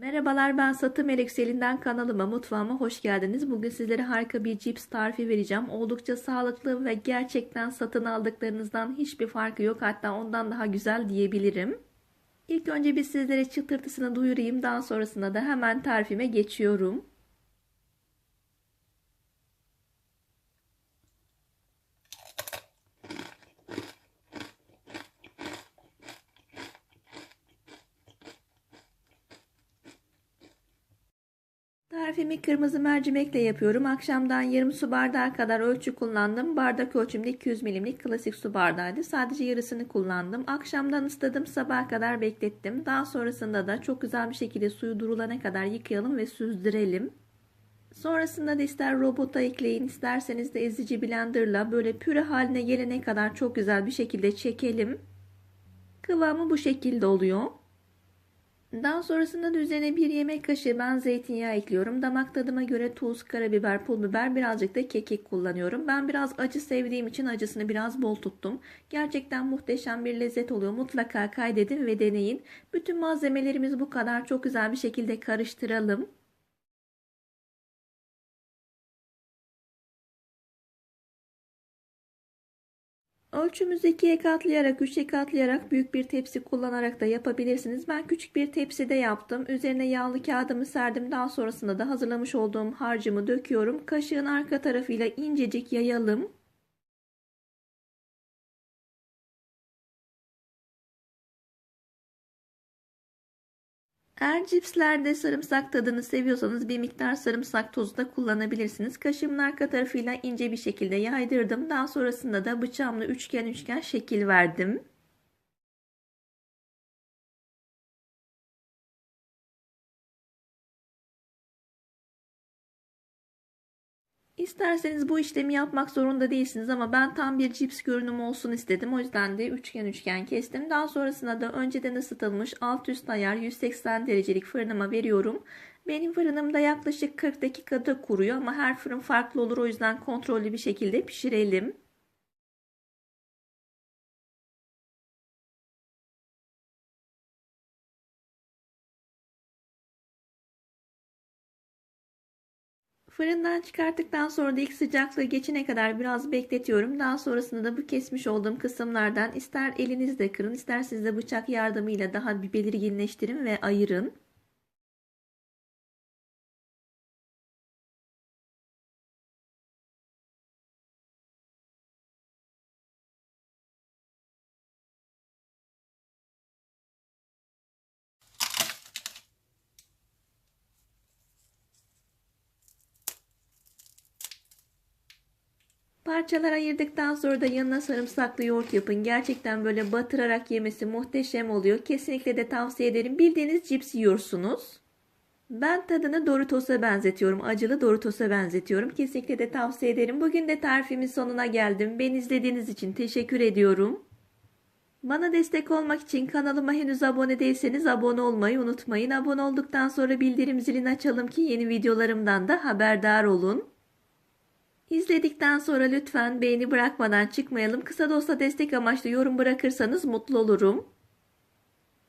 Merhabalar ben Satı Melekselinden kanalıma mutfağıma hoş geldiniz. Bugün sizlere harika bir cips tarifi vereceğim. Oldukça sağlıklı ve gerçekten satın aldıklarınızdan hiçbir farkı yok. Hatta ondan daha güzel diyebilirim. İlk önce bir sizlere çıtırtısını duyurayım. Daha sonrasında da hemen tarifime geçiyorum. Tarifimi kırmızı mercimekle yapıyorum. Akşamdan yarım su bardağı kadar ölçü kullandım. Bardak ölçümde 200 milimlik klasik su bardağıydı. Sadece yarısını kullandım. Akşamdan ısladım. Sabaha kadar beklettim. Daha sonrasında da çok güzel bir şekilde suyu durulana kadar yıkayalım ve süzdürelim. Sonrasında da ister robota ekleyin isterseniz de ezici blenderla böyle püre haline gelene kadar çok güzel bir şekilde çekelim. Kıvamı bu şekilde oluyor. Daha sonrasında da üzerine bir yemek kaşığı ben zeytinyağı ekliyorum. Damak tadıma göre tuz, karabiber, pul biber, birazcık da kekik kullanıyorum. Ben biraz acı sevdiğim için acısını biraz bol tuttum. Gerçekten muhteşem bir lezzet oluyor. Mutlaka kaydedin ve deneyin. Bütün malzemelerimiz bu kadar. Çok güzel bir şekilde karıştıralım. Ölçümüzü ikiye katlayarak, üçe katlayarak büyük bir tepsi kullanarak da yapabilirsiniz. Ben küçük bir tepside yaptım. Üzerine yağlı kağıdımı serdim. Daha sonrasında da hazırlamış olduğum harcımı döküyorum. Kaşığın arka tarafıyla incecik yayalım. Eğer cipslerde sarımsak tadını seviyorsanız bir miktar sarımsak tozu da kullanabilirsiniz. Kaşığımın arka tarafıyla ince bir şekilde yaydırdım. Daha sonrasında da bıçağımla üçgen üçgen şekil verdim. İsterseniz bu işlemi yapmak zorunda değilsiniz ama ben tam bir cips görünümü olsun istedim. O yüzden de üçgen üçgen kestim. Daha sonrasında da önceden ısıtılmış alt üst ayar 180 derecelik fırınıma veriyorum. Benim fırınımda yaklaşık 40 dakikada kuruyor ama her fırın farklı olur. O yüzden kontrollü bir şekilde pişirelim. Fırından çıkarttıktan sonra da ilk sıcaklığı geçene kadar biraz bekletiyorum. Daha sonrasında da bu kesmiş olduğum kısımlardan ister elinizle kırın ister siz de bıçak yardımıyla daha bir belirginleştirin ve ayırın. Parçalar ayırdıktan sonra da yanına sarımsaklı yoğurt yapın. Gerçekten böyle batırarak yemesi muhteşem oluyor. Kesinlikle de tavsiye ederim. Bildiğiniz cips yiyorsunuz. Ben tadını Doritos'a benzetiyorum. Acılı Doritos'a benzetiyorum. Kesinlikle de tavsiye ederim. Bugün de tarifimin sonuna geldim. Beni izlediğiniz için teşekkür ediyorum. Bana destek olmak için kanalıma henüz abone değilseniz abone olmayı unutmayın. Abone olduktan sonra bildirim zilini açalım ki yeni videolarımdan da haberdar olun. İzledikten sonra lütfen beğeni bırakmadan çıkmayalım. Kısa da olsa destek amaçlı yorum bırakırsanız mutlu olurum.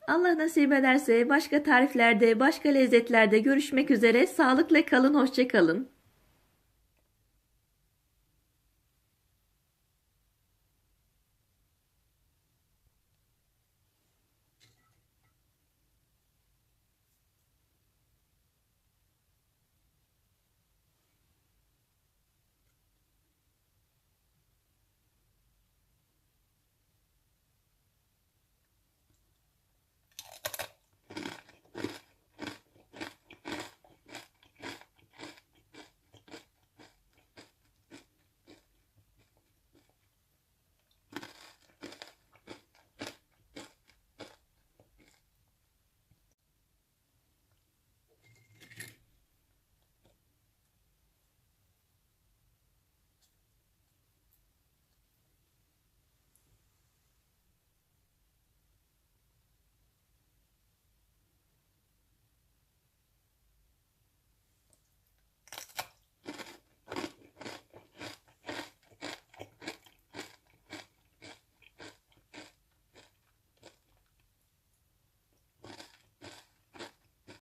Allah nasip ederse başka tariflerde, başka lezzetlerde görüşmek üzere. Sağlıkla kalın, hoşçakalın.